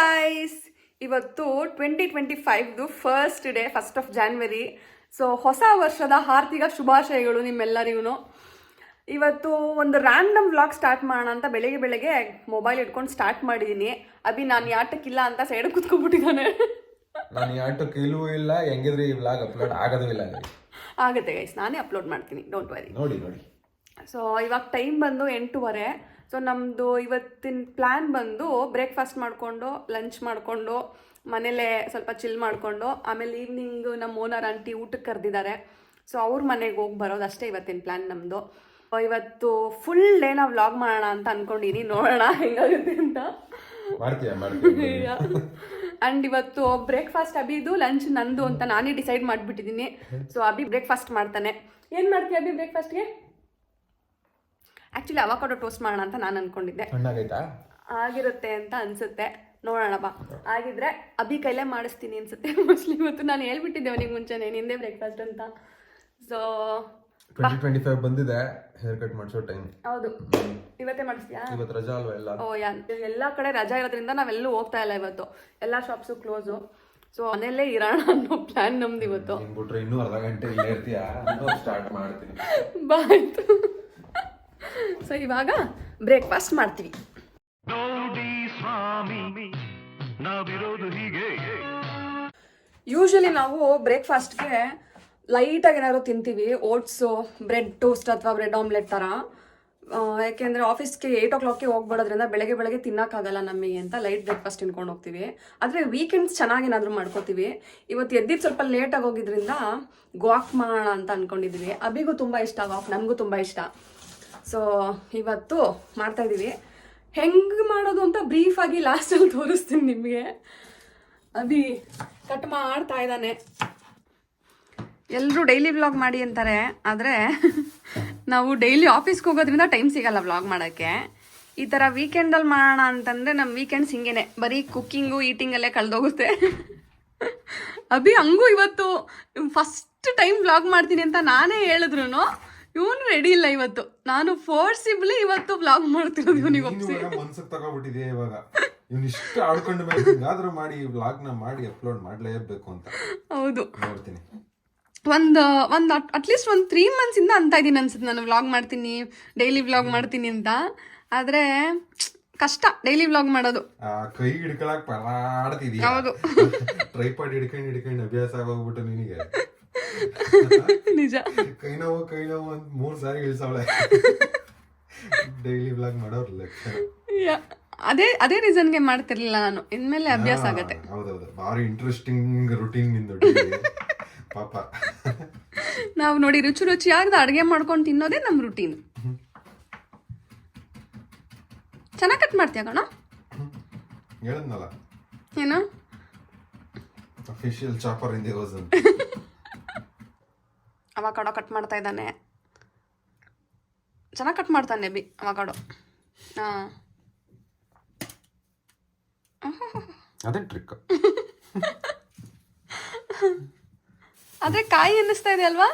Guys ಇವತ್ತು twenty twenty ಫೈವ್ದು first day first of January so ಹೊಸ ವರ್ಷದ ಆರ್ಥಿಕ ಶುಭಾಶಯಗಳು ನಿಮ್ಮೆಲ್ಲರಿಗೂ. ಇವತ್ತು ಒಂದು ರ್ಯಾಂಡಮ್ ವ್ಲಾಗ್ ಸ್ಟಾರ್ಟ್ ಮಾಡೋಣ ಅಂತ ಬೆಳಗ್ಗೆ ಬೆಳಗ್ಗೆ ಮೊಬೈಲ್ ಇಟ್ಕೊಂಡು ಸ್ಟಾರ್ಟ್ ಮಾಡಿದ್ದೀನಿ ಅಭಿ ನಾನು ಯಾಟಕ್ಕಿಲ್ಲ ಅಂತ ಸೈಡ್ ಕುತ್ಕೊಂಡ್ಬಿಟ್ಟಿದ್ದಾನೆ. ನಾನು ಆಟಕ್ಕೆ ಇಲ್ಲವೂ ಇಲ್ಲ ಹೆಂಗಿದ್ರೆ ಈ ವ್ಲಾಗ್ ಅಪ್ಲೋಡ್ ಆಗೋದೂ ಇಲ್ಲ ಆಗುತ್ತೆ ಗೈಸ್ ನಾನೇ ಅಪ್ಲೋಡ್ ಮಾಡ್ತೀನಿ ಡೋಂಟ್ ವರಿ ನೋಡಿ ನೋಡಿ. ಸೊ ಇವಾಗ ಟೈಮ್ ಬಂದು ಎಂಟೂವರೆ. ಸೊ ನಮ್ಮದು ಇವತ್ತಿನ ಪ್ಲ್ಯಾನ್ ಬಂದು ಬ್ರೇಕ್ಫಾಸ್ಟ್ ಮಾಡಿಕೊಂಡು ಲಂಚ್ ಮಾಡಿಕೊಂಡು ಮನೇಲೇ ಸ್ವಲ್ಪ ಚಿಲ್ ಮಾಡಿಕೊಂಡು ಆಮೇಲೆ ಈವ್ನಿಂಗ್ ನಮ್ಮ ಓನರ್ ಆಂಟಿ ಊಟಕ್ಕೆ ಕರೆದಿದ್ದಾರೆ ಸೊ ಅವ್ರ ಮನೆಗೆ ಹೋಗಿ ಬರೋದು ಅಷ್ಟೇ ಇವತ್ತಿನ ಪ್ಲ್ಯಾನ್ ನಮ್ಮದು ಇವತ್ತು ಫುಲ್ ಡೇ ನಾವು ವ್ಲಾಗ್ ಮಾಡೋಣ ಅಂತ ಅನ್ಕೊಂಡಿನಿ ನೋಡೋಣ ಹೆಂಗಾಗುತ್ತೆ ಅಂತ. ಅಂಡ್ ಇವತ್ತು ಬ್ರೇಕ್ಫಾಸ್ಟ್ ಅಭಿದು ಲಂಚ್ ನಂದು ಅಂತ ನಾನೇ ಡಿಸೈಡ್ ಮಾಡಿಬಿಟ್ಟಿದ್ದೀನಿ ಸೊ ಅಭಿ ಬ್ರೇಕ್ಫಾಸ್ಟ್ ಮಾಡ್ತಾನೆ. ಏನು ಮಾಡ್ತೀಯ ಅಭಿ ಬ್ರೇಕ್ಫಾಸ್ಟ್ಗೆ ಆ್ಯಕ್ಚುಲಿ ಅವಾಕಾಡೋ ಟೋಸ್ಟ್ ಮಾಡೋಣ ಅಂತ ನಾನು ಅನ್ಕೊಂಡಿದ್ದೆ. ಹಣ್ಣಾಗೈತಾ? ಆಗಿರುತ್ತೆ ಅಂತ ಅನ್ಸುತ್ತೆ. ನೋಡೋಣ ಬಾ. ಆಗಿದ್ರೆ ಅಭಿ ಕೈಲೇ ಮಾಡಿಸ್ತೀನಿ ಅನ್ಸುತ್ತೆ ಮೋಸ್ಟ್ಲಿ ಇವತ್ತು. ನಾನು ಹೇಳ್ಬಿಟ್ಟಿದ್ದೆ ಅವನಿಗೆ ಮುಂಚೆನೆ ನಿಂದೇ ಬ್ರೇಕ್ಫಾಸ್ಟ್ ಅಂತ. ಸೊ ಟ್ವೆಂಟಿ ಟ್ವೆಂಟಿ ಫೈವ್ ಬಂದಿದೆ. ಹೇರ್ ಕಟ್ ಮಾಡಿಸೋ ಟೈಮ್ ಹೌದು. ಇವತ್ತೇ ಮಾಡಿಸ್ತೀಯಾ? ಇವತ್ತು ರಜಾ ಅಲ್ವಾ ಎಲ್ಲ? ಓ ಯಾ ಎಲ್ಲ ಕಡೆ ರಜಾ ಇರೋದ್ರಿಂದ ನಾವೆಲ್ಲೂ ಹೋಗ್ತಾ ಇಲ್ಲ ಇವತ್ತು. ಎಲ್ಲ ಶಾಪ್ಸು ಕ್ಲೋಸು ಸೊ ಮನೆಯಲ್ಲೇ ಇರೋಣ ಅನ್ನೋ ಪ್ಲ್ಯಾನ್ ನಮ್ದು ಇವತ್ತು. ಬಿಟ್ರೆ ಇನ್ನೂ ಅರ್ಧ ಗಂಟೆ ಇಲ್ಲೇ ಇರ್ತೀಯಾ? ಸ್ಟಾರ್ಟ್ ಮಾಡ್ತೀನಿ. ಬಾಯ್ತು. ಸೊ ಇವಾಗ ಬ್ರೇಕ್ಫಾಸ್ಟ್ ಮಾಡ್ತೀವಿ. ಯೂಶಲಿ ನಾವು ಬ್ರೇಕ್ಫಾಸ್ಟ್ಗೆ ಲೈಟಾಗಿ ಏನಾದ್ರು ತಿಂತೀವಿ ಓಟ್ಸು ಬ್ರೆಡ್ ಟೋಸ್ಟ್ ಅಥವಾ ಬ್ರೆಡ್ ಆಮ್ಲೆಟ್ ಥರ ಯಾಕೆಂದರೆ ಆಫೀಸ್ಗೆ ಏಯ್ಟ್ ಓ ಕ್ಲಾಕ್ಗೆ ಹೋಗ್ಬಿಡೋದ್ರಿಂದ ಬೆಳಗ್ಗೆ ಬೆಳಗ್ಗೆ ತಿನ್ನೋಕ್ಕಾಗಲ್ಲ ನಮಗೆ ಅಂತ ಲೈಟ್ ಬ್ರೇಕ್ಫಾಸ್ಟ್ ತಿನ್ಕೊಂಡು ಹೋಗ್ತೀವಿ. ಆದರೆ ವೀಕೆಂಡ್ಸ್ ಚೆನ್ನಾಗಿ ಏನಾದ್ರೂ ಮಾಡ್ಕೋತೀವಿ. ಇವತ್ತು ಎದ್ದಿದ್ದು ಸ್ವಲ್ಪ ಲೇಟಾಗಿ ಹೋಗಿದ್ರಿಂದ ವಾಕ್ ಮಾಡೋಣ ಅಂತ ಅನ್ಕೊಂಡಿದ್ವಿ. ಅಬಿಗೂ ತುಂಬ ಇಷ್ಟ ಗಾಕ್ ನಮಗೂ ತುಂಬ ಇಷ್ಟ. ಸೊ ಇವತ್ತು ಮಾಡ್ತಾ ಇದ್ದೀವಿ ಹೆಂಗೆ ಮಾಡೋದು ಅಂತ ಬ್ರೀಫ್ ಬ್ರೀಫಾಗಿ ಲಾಸ್ಟಲ್ಲಿ ತೋರಿಸ್ತೀನಿ ನಿಮಗೆ. ಅಭಿ ಕಟ್ ಮಾಡ್ತಾ ಇದ್ದಾನೆ. ಎಲ್ಲರೂ ಡೈಲಿ ವ್ಲಾಗ್ ಮಾಡಿ ಅಂತಾರೆ. ಆದರೆ ನಾವು ಡೈಲಿ ಆಫೀಸ್ಗೆ ಹೋಗೋದ್ರಿಂದ ಟೈಮ್ ಸಿಗಲ್ಲ ವ್ಲಾಗ್ ಮಾಡೋಕ್ಕೆ. ಈ ಥರ ವೀಕೆಂಡಲ್ಲಿ ಮಾಡೋಣ ಅಂತಂದರೆ ನಮ್ಮ ವೀಕೆಂಡ್ಸ್ ಹಿಂಗೇನೆ. ಬರೀ ಕುಕ್ಕಿಂಗು ಈಟಿಂಗಲ್ಲೇ ಕಳೆದೋಗುತ್ತೆ. ಅಭಿ ಹಂಗೂ ಇವತ್ತು ಫಸ್ಟ್ ಟೈಮ್ ವ್ಲಾಗ್ ಮಾಡ್ತೀನಿ ಅಂತ ನಾನೇ ಹೇಳಿದ್ರು ಇವನು ರೆಡಿ ಇಲ್ಲ ಇವತ್ತು. ನಾನು ಫೋರ್ಸಿಬ್ಲಿ ಇವತ್ತು ಬ್ಲಾಗ್ ಮಾಡ್ತಿರೋದು ಇವನಿಗೆ ಒಪ್ಸಿ ಮನ್ಸಕ್ ತಗೋಬಿಟ್ಟಿದೆ ಇವಾಗ? ಇವ್ನು ಇಷ್ಟು ಆಡ್ಕೊಂಡ ಮೇಲೆ ಹಿಂಗಾದ್ರೂ ಮಾಡಿ ಈ ವ್ಲಾಗ್ ಮಾಡಿ ಅಪ್ಲೋಡ್ ಮಾಡ್ಲೇಬೇಕು ಅಂತ. ಹೌದು. ನೋಡ್ತೀನಿ. ಒಂದು ಒಂದು ಅಟ್ಲೀಸ್ಟ್ ಒಂದು ತ್ರೀ ಮಂತ್ಸಿಂದ ಅಂತ ಇದ್ದೀನಿ ಅನ್ಸುತ್ತೆ. ನಾನು ವ್ಲಾಗ್ ಮಾಡ್ತೀನಿ ಡೈಲಿ ವ್ಲಾಗ್ ಮಾಡ್ತೀನಿ ಅಂತ. ಆದರೆ ಕಷ್ಟ ಡೈಲಿ ವ್ಲಾಗ್ ಮಾಡೋದು. ಕೈ ಹಿಡ್ಕೊಳಕ್ ಪಲಾಡ್ತಿದೀಯ ಹೌದು. ಟ್ರೈಪಾಡ್ ಹಿಡ್ಕೊಂಡು ಹಿಡ್ಕೊಂಡು ಅಭ್ಯಾಸ ಆಗೋಗ್ಬಿಟ್ಟು ನಿನಗೆ. ನಿಜ. ಕೈ ನೋವು ಕೈ ನೋವು ಅಂತ ಮೂರ್ ಸಾರಿ ಇಳಿಸವಳೆ ಡೈಲಿ ಬ್ಲಾಗ್ ಮಾಡೋರು ಲೆಕ್ಕ. ಯಾ- ಅದೇ ಅದೇ ರೀಸನ್ಗೆ ಮಾಡ್ತಿರ್ಲಿಲ್ಲ ನಾನು. ಇನ್ಮೇಲೆ ಅಭ್ಯಾಸ ಆಗತ್ತೆ. ಹೌದೌದು. ಭಾರಿ ಇಂಟ್ರೆಸ್ಟಿಂಗ್ ರುಟೀನ್ ನಿಂದು. ಪಾಪ. ನಾವು ನೋಡಿ ರುಚಿ ರುಚಿಯಾಗ್ದ ಅಡುಗೆ ಮಾಡ್ಕೊಂಡು ತಿನ್ನೋದೇ ನಮ್ಮ ರುಟೀನ್ ಚೆನ್ನಾಗಿ ಕಟ್ ಮಾಡ್ತೀಯ ಕಣ? ಹೇಳಿದ್ನಲ್ಲ? ಏನು? ಅಫಿಷಿಯಲ್ ಚಾಪರ್ ಇಂದ ಓಸನ್ ಅವಾಕಾಡೋ ಕಟ್ ಮಾಡ್ತಾ ಇದ್ದಾನೆ. ಚೆನ್ನಾಗಿ ಕಟ್ ಮಾಡ್ತಾನೆ ಬಿ ಅವಾಕಾಡೋ. ಹಾಂ. ಅದೇ ಟ್ರಿಕ್ ಅದೇ ಕಾಯಿ ಅನ್ನಿಸ್ತಾ ಇದೆ ಅಲ್ವಾ?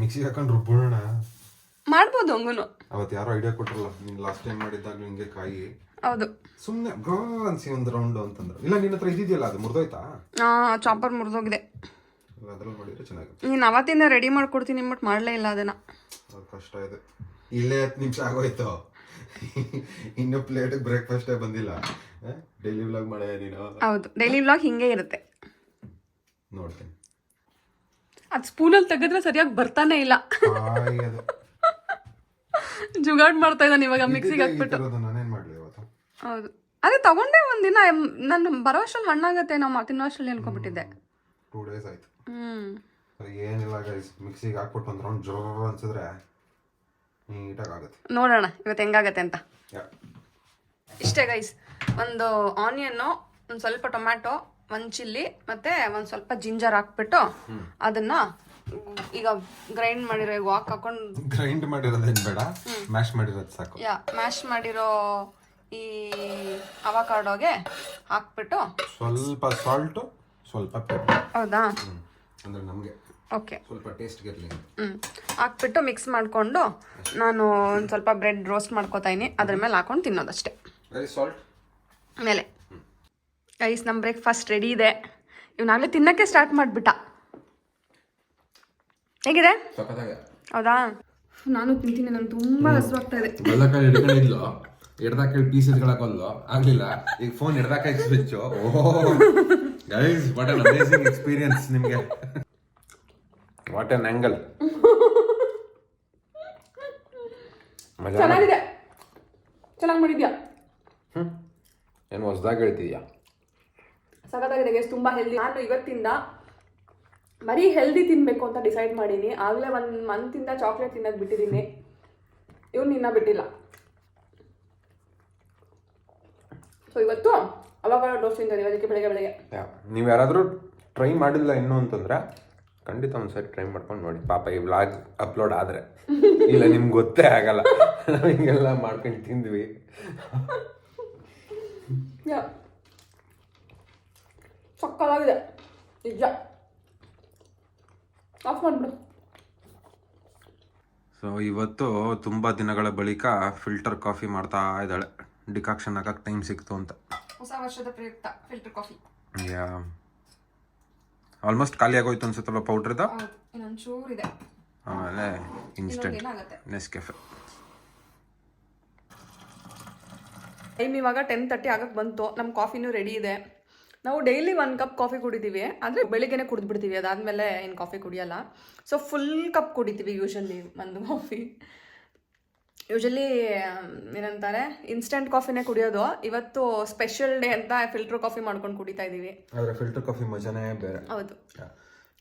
ಮಿಕ್ಸಿಗೆ ಹಾಕೊಂಡು ರುಬ್ಬೋಣ ಮಾಡ್ಬೋದು ಹಂಗೂನು. ಅವತ್ತು ಯಾರೋ ಐಡಿಯಾ ಕೊಟ್ರಲ್ಲ ನೀನು ಲಾಸ್ಟ್ ಟೈಮ್ ಮಾಡಿದ್ದಾಗ ನಿಮಗೆ ಕಾಯಿ. ಹೌದು. ಸುಮ್ಮನೆ ಗಾನ್ಸಿ ಒಂದು ರೌಂಡ್ ಅಂತಂದ್ರೆ. ಇಲ್ಲ ನಿನ್ನ ಹತ್ರ ಇದ್ದಿದ್ಯಲ್ಲ ಅದು ಮುರಿದೋಯ್ತಾ? ಹಾಂ ಚಾಪರ್ ಮುರಿದೋಗಿದೆ. ಅದ್ರಲ್ಲಿ ಮಾಡಿದ್ರೆ ಚೆನ್ನಾಗುತ್ತೆ ನೀನು ಅವತ್ತಿಂದ ರೆಡಿ ಮಾಡ್ಕೊಡ್ತೀನಿ ಅಂದ್ಬಿಟ್ಟು ಮಾಡಲೇ ಇಲ್ಲ ಅದನ್ನು. ಅದು ಕಷ್ಟ ಇದೆ. ಇಲ್ಲೇ ಹತ್ತು ನಿಮಿಷ ಆಗೋಯ್ತು. ಇನ್ನು ಪ್ಲೇಟ್ ಬ್ರೇಕ್ಫಾಸ್ಟೇ ಬಂದಿಲ್ಲ. ಡೈಲಿ ವ್ಲಾಗ್ ಮಾಡ ನೀನು? ಹೌದು ಡೈಲಿ ವ್ಲಾಗ್ ಹಿಂಗೆ ಇರುತ್ತೆ. ನೋಡ್ತೀನಿ. ಅದು ಸ್ಪೂನಲ್ಲಿ ತೆಗೆದ್ರೆ ಸರಿಯಾಗಿ ಬರ್ತಾನೆ ಇಲ್ಲ. ಜುಗಾಡ್ ಮಾಡ್ತಾ ಇದ್ದಾನೆ ಇವಾಗ ಮಿಕ್ಸಿಗೆ ಹಾಕ್ಬಿಟ್ಟು. ನಾನೇನ್ ಇವತ್ತು? ಹೌದು. ಅದೇ ತಗೊಂಡೆ ಒಂದಿನ ನಾನು ಬರೋ ಅಷ್ಟ್ರಲ್ಲಿ ಹಣ್ಣಾಗತ್ತೆ ನಾವು ತಿನ್ನೋ ಅಷ್ಟ್ರಲ್ಲಿ ಅನ್ಕೊಂಡ್ಬಿಟ್ಟಿದ್ದೆ. ಟೂ ಡೇಸ್ ಆಯ್ತು. ಏನಿಲ್ಲ ಗೈಸ್ ಮಿಕ್ಸಿಗೆ ಹಾಕ್ಬಿಟ್ಟು ಒಂದು ರೌಂಡ್ ಜೋರ್ ಅನ್ಸಿದ್ರೆ ನೀಟಾಗಿ ಆಗುತ್ತೆ ನೋಡೋಣ ಇವತ್ತು ಹೆಂಗಾಗತ್ತೆ ಅಂತ. ಇಷ್ಟೇ ಗೈಸ್ ಒಂದು ಆನಿಯನ್ನು ಒಂದು ಸ್ವಲ್ಪ ಟೊಮ್ಯಾಟೊ ಒಂದು ಚಿಲ್ಲಿ ಮತ್ತೆ ಒಂದು ಸ್ವಲ್ಪ ಜಿಂಜರ್ ಹಾಕ್ಬಿಟ್ಟು ಅದನ್ನ ಈಗ ಗ್ರೈಂಡ್ ಮಾಡಿರೋ ಈಗ ವಾಕ್ ಹಾಕೊಂಡು ಗ್ರೈಂಡ್ ಮಾಡಿರೋದೇನ್ ಬೇಡ ಮ್ಯಾಶ್ ಮಾಡಿರೋದು ಸಾಕು. ಯಾ ಮ್ಯಾಶ್ ಮಾಡಿರೋ ಈ ಅವಕಾಡೋಗೆ ಹಾಕ್ಬಿಟ್ಟು ಸ್ವಲ್ಪ ಸಾಲ್ಟು ಸ್ವಲ್ಪ ಪೆಪ್ಪರ್ ಹೌದಾ? ಅಂದ್ರೆ ನಮಗೆ ಓಕೆ ಸ್ವಲ್ಪ ಟೇಸ್ಟ್ ಇರಲಿ ಹ್ಞೂ ಹಾಕ್ಬಿಟ್ಟು ಮಿಕ್ಸ್ ಮಾಡಿಕೊಂಡು ನಾನು ಒಂದು ಸ್ವಲ್ಪ ಬ್ರೆಡ್ ರೋಸ್ಟ್ ಮಾಡ್ಕೋತಾ ಇದೀನಿ. ಅದ್ರ ಮೇಲೆ ಹಾಕೊಂಡು ತಿನ್ನೋದಷ್ಟೇ. ವೆರಿ ಸಾಲ್ಟ್ ಮೇಲೆ. ಐಸ್ ನಮ್ಮ ಬ್ರೇಕ್ಫಾಸ್ಟ್ ರೆಡಿ ಇದೆ. ಇವನಾಗಲೇ ತಿನ್ನಕ್ಕೆ ಸ್ಟಾರ್ಟ್ ಮಾಡಿಬಿಟ್ಟ. ಹೇಗಿದೆ? ಹೌದಾ? ನಾನು ತಿಂತೀನಿ ನಂಗೆ ತುಂಬ ಹಸುವಾಗ್ತಾ ಇದೆ. ಬೆಲ್ಲಕಾಯಿ ಹಿಡ್ಕೊಂಡಿದ್ಲು. ಹಿಡ್ದಾಕ ಪೀಸಸ್ಗಳಾಕಲ್ಲು ಆಗಲಿಲ್ಲ. ಈಗ ಫೋನ್ ಹಿಡ್ದಾಕ ಸ್ವಿಚ್ ಓಹೋ. Guys what an amazing experience ನಿಮಗೆ ವಾಟ್ ಆನ್ ಆಂಗಲ್ ಚೆನ್ನಾಗಿದೆ. ಚೆನ್ನಾಗಿ ಮಾಡಿದ್ಯಾ? ಹ್ಮ್. ಏನು ಹೊಸ್ದಾಗಿ ಹೇಳ್ತಿದ್ಯಾ? ಸಖತ್ತಾಗಿದೆ ಗೈಸ್ ತುಂಬ ಹೆಲ್ದಿ ನಾನು ಇವತ್ತಿಂದ ಬರೀ ಹೆಲ್ದಿ ತಿನ್ನಬೇಕು ಅಂತ ಡಿಸೈಡ್ ಮಾಡೀನಿ. ಆಗಲೇ ಒಂದು ಮಂತಿಂದ ಚಾಕ್ಲೇಟ್ ತಿನ್ನೋದು ಬಿಟ್ಟಿದ್ದೀನಿ ಇವ್ನು ಇನ್ನ ಬಿಟ್ಟಿಲ್ಲ. ಸೊ ಇವತ್ತು ಅವಾಗ ಡೋಸ್ ಅದಕ್ಕೆ ಬೆಳಗ್ಗೆ ಬೆಳಗ್ಗೆ. ನೀವು ಯಾರಾದರೂ ಟ್ರೈ ಮಾಡಿಲ್ಲ ಇನ್ನೂ ಅಂತಂದ್ರೆ ಖಂಡಿತ ಒಂದ್ಸರಿ ಟ್ರೈ ಮಾಡ್ಕೊಂಡು ನೋಡಿ. ಪಾಪ ಈ ವ್ಲಾಗ್ ಅಪ್ಲೋಡ್ ಆದರೆ. ಇಲ್ಲ ನಿಮ್ಗೆ ಗೊತ್ತೇ ಆಗಲ್ಲ. ನಾವು ಹಿಂಗೆಲ್ಲ ಮಾಡ್ಕೊಂಡು ತಿಂದ್ವಿ. ಯಾ ಸಕ್ಕತ್ತಾಗಿದೆ. ನಿಜ. ಆಫ್ ಮಾಡಿಬಿಡು. ಸೊ ಇವತ್ತು ತುಂಬ ದಿನಗಳ ಬಳಿಕ ಫಿಲ್ಟರ್ ಕಾಫಿ ಮಾಡ್ತಾ ಇದ್ದಾಳೆ. ಡಿಕಾಕ್ಷನ್ ಹಾಕಕ್ಕೆ ಟೈಮ್ ಸಿಕ್ತು ಅಂತ. ಹೊಸ ವರ್ಷದ ಪ್ರಯುಕ್ತ ಫಿಲ್ಟರ್ ಕಾಫಿ ಯಾ ಆಲ್ಮೋಸ್ಟ್ ಖಾಲಿ ಆಗೋಯ್ತು ಅನ್ಸುತ್ತಲ್ಲ ಪೌಡ್ರದ ಇನ್ನೊಂದು ಚೂರು ಇದೆ ಆಮೇಲೆ ಇನ್ಸ್ಟೆಂಟ್ ಏನಾಗುತ್ತೆ ನೆಸ್ ಕೆಫೆ ಟೈಮ್ ಇವಾಗ ಟೆನ್ ತರ್ಟಿ ಆಗಕ್ಕೆ ಬಂತು. ನಮ್ಮ ಕಾಫಿನೂ ರೆಡಿ ಇದೆ. ನಾವು ಡೈಲಿ ಒನ್ ಕಪ್ ಕಾಫಿ ಕುಡಿತೀವಿ ಅಂದರೆ ಬೆಳಿಗ್ಗೆನೆ ಕುಡಿದ್ಬಿಡ್ತೀವಿ ಅದಾದಮೇಲೆ ಏನು ಕಾಫಿ ಕುಡಿಯಲ್ಲ. ಸೊ ಫುಲ್ ಕಪ್ ಕುಡಿತೀವಿ ಯೂಶಲಿ ಒಂದು ಕಾಫಿ ಯೂಶಲಿ ಏನಂತಾರೆ ಇನ್ಸ್ಟೆಂಟ್ ಕಾಫಿನೇ ಕುಡಿಯೋದು. ಇವತ್ತು ಸ್ಪೆಷಲ್ ಡೇ ಅಂತ ಫಿಲ್ಟರ್ ಕಾಫಿ ಮಾಡ್ಕೊಂಡು ಕುಡಿತಾ ಇದೀವಿ. ಆದ್ರೆ ಫಿಲ್ಟರ್ ಕಾಫಿ ಮಜಾನೇ ಬೇರೆ. ಹೌದು.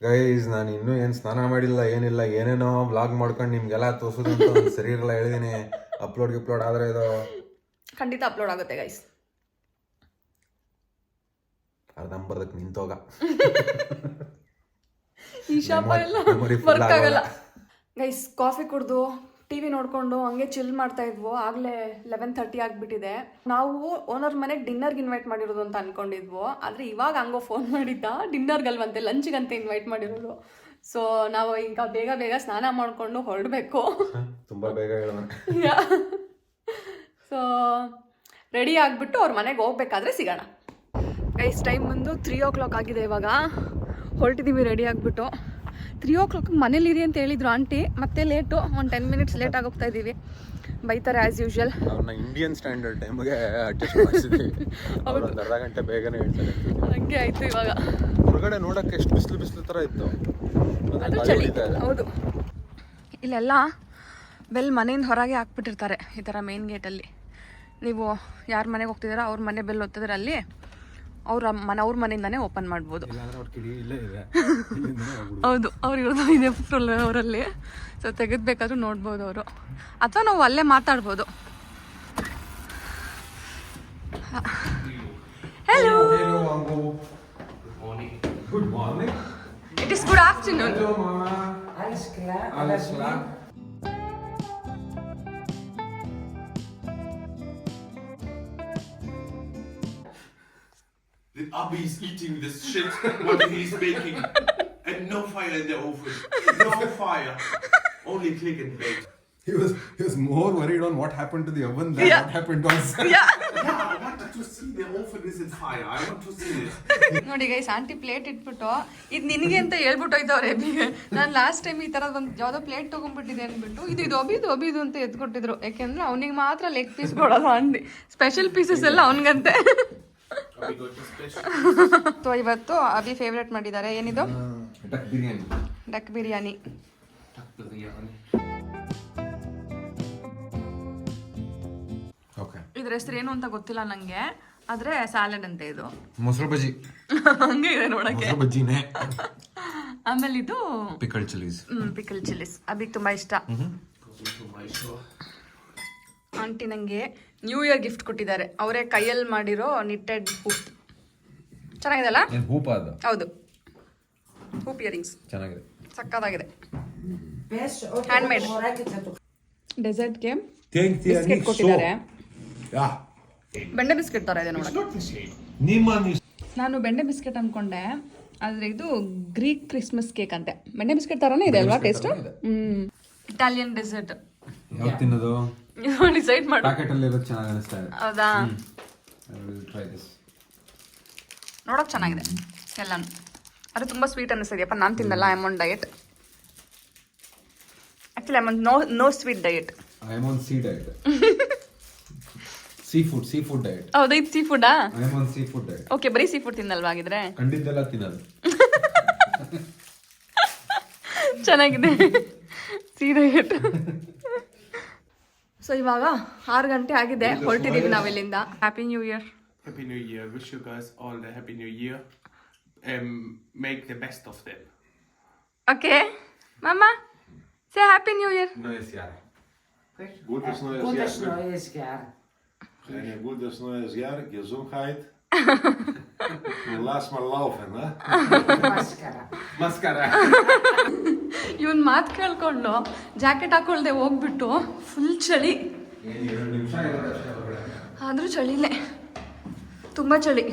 ಗೈಸ್ ನಾನು ಇನ್ನೂ ಏನು ಸ್ನಾನ ಮಾಡಿಲ್ಲ ಏನಿಲ್ಲ ಏನೇನೋ ಬ್ಲಾಗ್ ಮಾಡ್ಕೊಂಡು ನಿಮ್ಗೆಲ್ಲ ತೋರಿಸೋದು ಅಂತ ಸರಿ ಇರಲ್ಲ ಹೇಳಿದೀನಿ. ಅಪ್ಲೋಡ್ ಗಿಪ್ಲೋಡ್ ಆದರೆ ಇದು ಖಂಡಿತ ಅಪ್ಲೋಡ್ ಆಗುತ್ತೆ ಗೈಸ್ ಅರ್ಧಂಬರ್ದಕ್ಕೆ ನಿಂತೋಗ. ಈ ಶಾಪ ಎಲ್ಲ ವರ್ಕ್ ಆಗೋಲ್ಲ. ಗೈಸ್ ಕಾಫಿ ಕುಡ್ದು ಟಿವಿ ನೋಡಿಕೊಂಡು ಹಂಗೆ ಚಿಲ್ ಮಾಡ್ತಾ ಇದ್ವು. ಆಗಲೇ ಲೆವೆನ್ ತರ್ಟಿ ಆಗಿಬಿಟ್ಟಿದೆ. ನಾವು ಓನರ್ ಮನೆಗೆ ಡಿನ್ನರ್ಗೆ ಇನ್ವೈಟ್ ಮಾಡಿರೋದು ಅಂತ ಅನ್ಕೊಂಡಿದ್ವು. ಆದರೆ ಇವಾಗ ಹಂಗೋ ಫೋನ್ ಮಾಡಿದ್ದ. ಡಿನ್ನರ್ಗಲ್ವಂತೆ ಲಂಚ್ಗಂತ ಇನ್ವೈಟ್ ಮಾಡಿರೋದು. ಸೊ ನಾವು ಈಗ ಬೇಗ ಬೇಗ ಸ್ನಾನ ಮಾಡಿಕೊಂಡು ಹೊರಡಬೇಕು. ತುಂಬ ಬೇಗ ಸೊ ರೆಡಿ ಆಗಿಬಿಟ್ಟು ಅವ್ರ ಮನೆಗೆ ಹೋಗ್ಬೇಕಾದ್ರೆ ಸಿಗೋಣ. ಗೈಸ್ ಟೈಮ್ ಬಂದು ತ್ರೀ ಓ ಕ್ಲಾಕ್ ಆಗಿದೆ ಇವಾಗ. ಹೊರಟಿದ್ದೀವಿ ರೆಡಿ ಆಗಿಬಿಟ್ಟು. ತ್ರೀ ಓ ಕ್ಲಾಕ್ ಮನೇಲಿರಿ ಅಂತ ಹೇಳಿದ್ರು ಆಂಟಿ ಮತ್ತೆ ಲೇಟು ಒಂದು ಟೆನ್ ಮಿನಿಟ್ಸ್ ಲೇಟ್ ಆಗೋಗ್ತಾ ಇದ್ದೀವಿ ಬೈತಾರೆ ಆ್ಯಸ್ ಯೂಶುವಲ್ ಅವ್ರನ್ನ ಇಂಡಿಯನ್ ಸ್ಟ್ಯಾಂಡರ್ಡ್ ಟೈಮ್ಗೆ ಅಡ್ಜಸ್ಟ್ ಮಾಡಿಸಿದ್ವಿ. ಅವ್ರು ಒಂದು ಅರ್ಧ ಗಂಟೆ ಬೇಗನೆ ಹೇಳ್ತಾರೆ. ಹಂಗೆ ಆಯಿತು ಇವಾಗ. ಹೊರಗಡೆ ನೋಡಕ್ಕೆ ಎಷ್ಟು ಬಿಸಿಲು ಬಿಸಿಲು ಥರ ಇತ್ತು. ಅದು ಚಳಿ. ಹೌದು. ಇಲ್ಲೆಲ್ಲ ಬೆಲ್ ಮನೆಯಿಂದ ಹೊರಗೆ ಹಾಕ್ಬಿಟ್ಟಿರ್ತಾರೆ ಈ ಥರ ಮೇನ್ ಗೇಟಲ್ಲಿ ನೀವು ಯಾರ ಮನೆಗೆ ಹೋಗ್ತಿದ್ದೀರಾ ಅವ್ರ ಮನೆ ಬೆಲ್ ಒತ್ತಿದ್ರೆ ಅಲ್ಲಿ ಅವ್ರ ಮನೆ ಅವ್ರ ಮನೆಯಿಂದಾನೇ ಓಪನ್ ಮಾಡ್ಬೋದು. ಹೌದು ಅವ್ರು ಇರೋದು ಇದೆ ಅವರಲ್ಲಿ. ಸೊ ತೆಗೆದ್ಬೇಕಾದ್ರೂ ನೋಡ್ಬೋದು ಅವರು. ಅಥವಾ ನಾವು ಅಲ್ಲೇ ಮಾತಾಡ್ಬೋದು. Hello. It is good afternoon The Abi is eating this shit what he's making. And no fire in the oven. No fire. Only click and bake. He was he was more worried on what happened to the oven than Yeah. what happened to us. Yeah, I wanted to see the oven is in fire. I want to see it. ನೋಡಿ guys aunty plate ಇಟ್ಬಿಟ್ಟು ಇದು ನಿನಗೆ ಅಂತ ಹೇಳ್ಬಿಟ್ಟು ಹೋಯ್ತವ್ರೆ ಎಬಿಗೆ ನಾನು last time ಈ ಥರದ ಒಂದು ಯಾವುದೋ ಪ್ಲೇಟ್ ತೊಗೊಂಡ್ಬಿಟ್ಟಿದೆ ಅಂದ್ಬಿಟ್ಟು ಇದು ಇದು ಒಬಿದು ಒಬಿದು ಅಂತ ಎತ್ಕೊಟ್ಟಿದ್ರು ಯಾಕೆಂದ್ರೆ ಅವನಿಗೆ ಮಾತ್ರ ಲೆಗ್ ಪೀಸ್ ಕೊಡೋದು ಆಂಟಿ ಸ್ಪೆಷಲ್ ಪೀಸಸ್ ಎಲ್ಲ ಅವನಿಗಂತೆ ಸೊ ಇವತ್ತು ಅಭಿ ಫೇವ್ರೇಟ್ ಮಾಡಿದ್ದಾರೆ ಏನಿದು. ಡಕ್ ಬಿರಿಯಾನಿ. ಇದ್ರ ಹೆಸರು ಏನು ಅಂತ ಗೊತ್ತಿಲ್ಲ ನಂಗೆ ಆದ್ರೆ ಸ್ಯಾಲೆಡ್ ಅಂತ ಇದು. ಮೊಸರು ಬಜ್ಜಿ. ಹಂಗೆ ಇದೆ ನೋಡಕ್ಕೆ. ಮೊಸರು ಬಜ್ಜಿನೇ. ಆಮೇಲೆ ಇದು ಪಿಕಲ್ ಚಿಲ್ಲೀಸ್ ಪಿಕಲ್ ಚಿಲ್ಲಿಸ್ ಅಭಿಗೆ ತುಂಬಾ ಇಷ್ಟ. ಆಂಟಿ ನಂಗೆ ನ್ಯೂ ಇಯರ್ ಗಿಫ್ಟ್ ಕೊಟ್ಟಿದ್ದಾರೆ. ಅವರೇ ಕೈಯಲ್ಲಿ ಮಾಡಿರೋ ನಿಟ್ಟೆಡ್ ಹೂಪ್ ಚೆನ್ನಾಗಿದೆ ಅಲ್ಲ ಹೂಪ ಅದು. ಹೌದು. ಹೂಪ್ ಇಯರಿಂಗ್ಸ್ ಚೆನ್ನಾಗಿದೆ. ಸಕ್ಕತ್ತಾಗಿದೆ. ಹ್ಯಾಂಡ್ ಮೇಡ್ ಡೆಸರ್ಟ್ಗೆ ಥ್ಯಾಂಕ್ ಬಿಸ್ಕೆಟ್ ಕೊಟ್ಟಿದ್ದಾರೆ. ಯಾ. ಬೆಂಡೆ ಬಿಸ್ಕೆಟ್ ತರ ಇದೆ ನೋಡಿ ನಿಮ್ಮ ನಾನು ಬೆಂಡೆ ಬಿಸ್ಕೆಟ್ ಅನ್ಕೊಂಡೆ. ಆದ್ರೆ ಇದು ಗ್ರೀಕ್ ಕ್ರಿಸ್ಮಸ್ ಕೇಕ್ ಅಂತೆ. ಬೆಂಡೆ ಬಿಸ್ಕೆಟ್ ತರನೇ ಇದೆ ಅಲ್ವಾ ಟೇಸ್ಟ್ ಹ್ಮ್. ಇಟಾಲಿಯನ್ ಡೆಸರ್ಟ್ ಯಾವ್ದು ತಿನ್ನೋದು? ಡಿಸೈಡ್ ಮಾಡಿ. ಪ್ಯಾಕೆಟ್ ಅಲ್ಲಿ ಇರೋದು ಚೆನ್ನಾಗಿ ಅನಿಸ್ತಾ ಇದೆ ಹೌದಾ ಟ್ರೈ ದಿಸ್ ನೋಡೋಕೆ ಚೆನ್ನಾಗಿದೆ. ಎಲ್ಲಾನು. ಅದು ತುಂಬ ಸ್ವೀಟ್ ಅನಿಸ್ತಿದೆಯಪ್ಪ ನಾನು ತಿನ್ನಲ್ಲ I am on diet actually I am no no sweet diet I am on sea diet sea food sea food diet ಹೌದಾ ಇದು sea ಫುಡಾ I am on sea food diet okay ಬರೀ ಸೀ ಫುಡ್ ತಿನ್ನಲ್ವಾ ಆಗಿದ್ರೆ ಕಂಡಿದ್ದೆಲ್ಲ ತಿನ್ನೋದು. ಚೆನ್ನಾಗಿದೆ. Sea ಇಟ್ಟು so ಇವಾಗ ಆರು ಗಂಟೆ ಆಗಿದೆ ಹೊರಟಿದ್ದೀವಿ ನಾವಿಲ್ಲಿಂದ happy new year Happy New Year. Wish you guys all the Happy New Year. Um, make the best of them. Okay mamma say happy new year Neues Jahr. Gutes neues Gutes Jahr. neues Jahr. Ein gutes neues Jahr, Gesundheit. Und lass mal laufen, ne? Mascara. Mascara. ಮಾತು ಕೇಳ್ಕೊಂಡು jacket ಹಾಕೊಳ್ದೆ ಹೋಗ್ಬಿಟ್ಟು full ಚಳಿ. ಆದರೂ ಚಳಿಲೇ ತುಂಬ ಚಳಿ.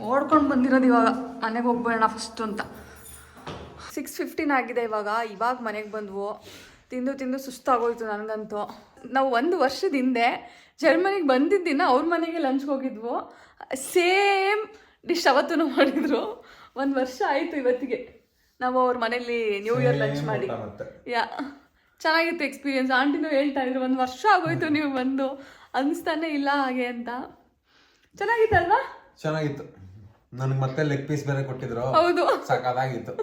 ಓಡ್ಕೊಂಡು ಬಂದಿರೋದು ಇವಾಗ. ಮನೆಗೆ ಹೋಗ್ಬೇಡ ಫಸ್ಟು ಅಂತ. ಸಿಕ್ಸ್ ಫಿಫ್ಟೀನ್ ಆಗಿದೆ ಇವಾಗ. ಇವಾಗ ಮನೆಗೆ ಬಂದ್ವು. ತಿಂದು ತಿಂದು ಸುಸ್ತಾಗೋಯ್ತು ನನಗಂತೂ. ನಾವು ಒಂದು ವರ್ಷದ ಹಿಂದೆ ಜರ್ಮನಿಗೆ ಬಂದಿದ್ದ ದಿನ ಅವ್ರ ಮನೆಗೆ ಲಂಚ್ಗೆ ಹೋಗಿದ್ವು. ಸೇಮ್ ಡಿಶ್ ಅವತ್ತೂ ಮಾಡಿದ್ರು. ಒಂದು ವರ್ಷ ಆಯಿತು ಇವತ್ತಿಗೆ. ನಾವು ಅವ್ರ ಮನೇಲಿ ನ್ಯೂ ಇಯರ್ ಲಂಚ್ ಮಾಡಿ. ಯಾ ಚೆನ್ನಾಗಿತ್ತು ಎಕ್ಸ್ಪೀರಿಯನ್ಸ್ ಆಂಟಿನೂ ಹೇಳ್ತಾ ಇದ್ರು ಒಂದು ವರ್ಷ ಆಗೋಯ್ತು ನೀವು ಬಂದು. ಅನ್ಸ್ತಾನೆ ಇಲ್ಲ ಹಾಗೆ ಅಂತ. ಚೆನ್ನಾಗಿತ್ತಲ್ವಾ ಚೆನ್ನಾಗಿತ್ತು. ನನಗೆ ಮತ್ತೆ ಲೆಗ್ ಪೀಸ್ ಬೇರೆ ಕೊಟ್ಟಿದ್ರು. ಹೌದು. ಸಾಕಾಗಿತ್ತು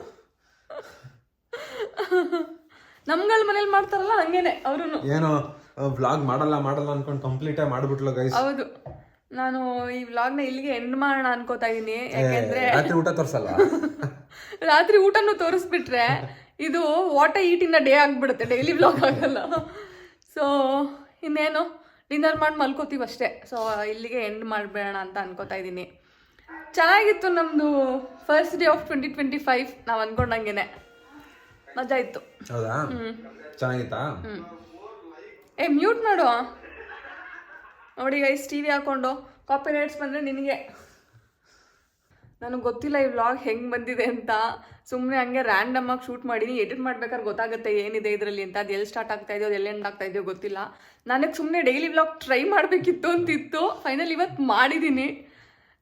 ನಮ್ಗಳ ಮನೇಲಿ ಮಾಡ್ತಾರಲ್ಲ ಹಂಗೇನೆ ಅವರು ಏನೋ ವ್ಲಾಗ್ ಮಾಡಲ್ಲ ಮಾಡಲ್ಲ ಅನ್ಕೊಂಡು ಕಂಪ್ಲೀಟ್ ಆಗಿ ಮಾಡ್ಬಿಟ್ಲು ಗೈಸ್ ಹೌದು. ನಾನು ಈ ವ್ಲಾಗ್ನ ಇಲ್ಲಿಗೆ ಎಂಡ್ ಮಾಡೋಣ ಅನ್ಕೋತಾ ಇದೀನಿ. ಯಾಕೆಂದ್ರೆ ರಾತ್ರಿ ಊಟ ತೋರ್ಸಲ್ಲ ರಾತ್ರಿ ಊಟನೂ ತೋರಿಸ್ಬಿಟ್ರೆ ಇದು what I eat in a day ಆಗ್ಬಿಡುತ್ತೆ ಡೈಲಿ ವ್ಲಾಗ್ ಆಗಲ್ಲ. ಸೊ ಇನ್ನೇನು? ಡಿನ್ನರ್ ಮಾಡಿ ಮಲ್ಕೋತೀವಿ ಅಷ್ಟೇ. ಸೊ ಇಲ್ಲಿಗೆ ಎಂಡ್ ಮಾಡಬೇಡ ಅಂತ ಅನ್ಕೋತಾ ಇದ್ದೀನಿ ಚೆನ್ನಾಗಿತ್ತು ನಮ್ಮದು first day of twenty twenty five ನಾವು ಅನ್ಕೊಂಡಂಗೆನೆ. ಮಜಾ ಇತ್ತು. ಹೌದಾ? ಚೆನ್ನಾಗಿತ್ತಾ? ಏ ಮ್ಯೂಟ್ ಮಾಡು. ನೋಡಿ ಗೈಸ್ ಟಿ ವಿ ಹಾಕೊಂಡು ಕಾಪಿ ರೈಟ್ಸ್ ಬಂದರೆ ನಿನಗೆ. ನನಗೆ ಗೊತ್ತಿಲ್ಲ ಈ ವ್ಲಾಗ್ ಹೆಂಗೆ ಬಂದಿದೆ ಅಂತ. ಸುಮ್ಮನೆ ಹಂಗೆ ರ್ಯಾಂಡಮ್ ಆಗಿ ಶೂಟ್ ಮಾಡೀನಿ. ಎಡಿಟ್ ಮಾಡ್ಬೇಕಾದ್ರೆ ಗೊತ್ತಾಗುತ್ತೆ ಏನಿದೆ ಇದರಲ್ಲಿ ಅಂತ. ಅದು ಎಲ್ಲಿ ಸ್ಟಾರ್ಟ್ ಆಗ್ತಾ ಇದೆಯೋ ಅದು ಎಲ್ಲಿ ಎಂಡ್ ಆಗ್ತಾ ಇದೆಯೋ ಗೊತ್ತಿಲ್ಲ. ನನಗೆ ಸುಮ್ಮನೆ ಡೈಲಿ ವ್ಲಾಗ್ ಟ್ರೈ ಮಾಡಬೇಕಿತ್ತು ಅಂತಿತ್ತು. ಫೈನಲ್ ಇವತ್ತು ಮಾಡಿದ್ದೀನಿ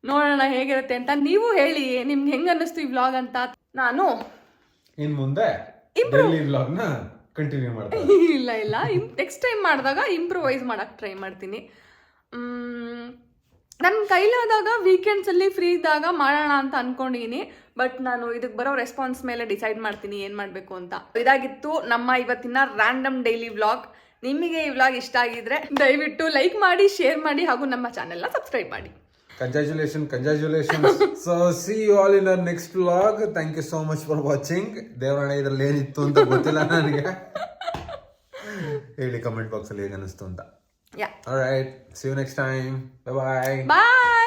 ನೋಡೋಣ ಹೇಗಿರುತ್ತೆ ಅಂತ. ನೀವು ಹೇಳಿ ನಿಮ್ಗೆ ಹೆಂಗೆ ಅನ್ನಿಸ್ತು ಈ ವ್ಲಾಗ್ ಅಂತ. ನಾನು ಇನ್ನು ಮುಂದೆ ಡೈಲಿ ವ್ಲಾಗ್ನ ಕಂಟಿನ್ಯೂ ಮಾಡ್ತಾರೆ ಇಲ್ಲ ಇಲ್ಲ. ನೆಕ್ಸ್ಟ್ ಟೈಮ್ ಮಾಡಿದಾಗ ಇಂಪ್ರೂವೈಸ್ ಮಾಡಕ್ಕೆ ಟ್ರೈ ಮಾಡ್ತೀನಿ. ನನ್ನ ಕೈಲಾದಾಗ ವೀಕೆಂಡ್ಸಲ್ಲಿ ಫ್ರೀ ಇದ್ದಾಗ ಮಾಡೋಣ ಅಂತ ಅನ್ಕೊಂಡಿದ್ದೀನಿ ಬಟ್ ನಾನು ಇದಕ್ಕೆ ಬರೋ ರೆಸ್ಪಾನ್ಸ್ ಮೇಲೆ ಡಿಸೈಡ್ ಮಾಡ್ತೀನಿ ಏನು ಮಾಡಬೇಕು ಅಂತ. ಇದಾಗಿತ್ತು ನಮ್ಮ ಇವತ್ತಿನ ರ್ಯಾಂಡಮ್ ಡೈಲಿ ವ್ಲಾಗ್ ನಿಮಗೆ ಈ ವ್ಲಾಗ್ ಇಷ್ಟ ಆಗಿದ್ರೆ ದಯವಿಟ್ಟು ಲೈಕ್ ಮಾಡಿ ಶೇರ್ ಮಾಡಿ ಹಾಗೂ ನಮ್ಮ ಚಾನೆಲ್ನ ಸಬ್ಸ್ಕ್ರೈಬ್ ಮಾಡಿ. Congratulation congratulation so see you all in our next vlog thank you so much for watching ದೇವರಣ ಇದರಲ್ಲಿ ಏನಿತ್ತು ಅಂತ ಗೊತ್ತಿಲ್ಲ ನನಗೆ. ಹೇಳಿ ಕಮೆಂಟ್ ಬಾಕ್ಸಲ್ಲಿ ಹೇಗೆ ಅನಿಸ್ತು ಅಂತ. Yeah. All right. See you next time. Bye-bye. Bye.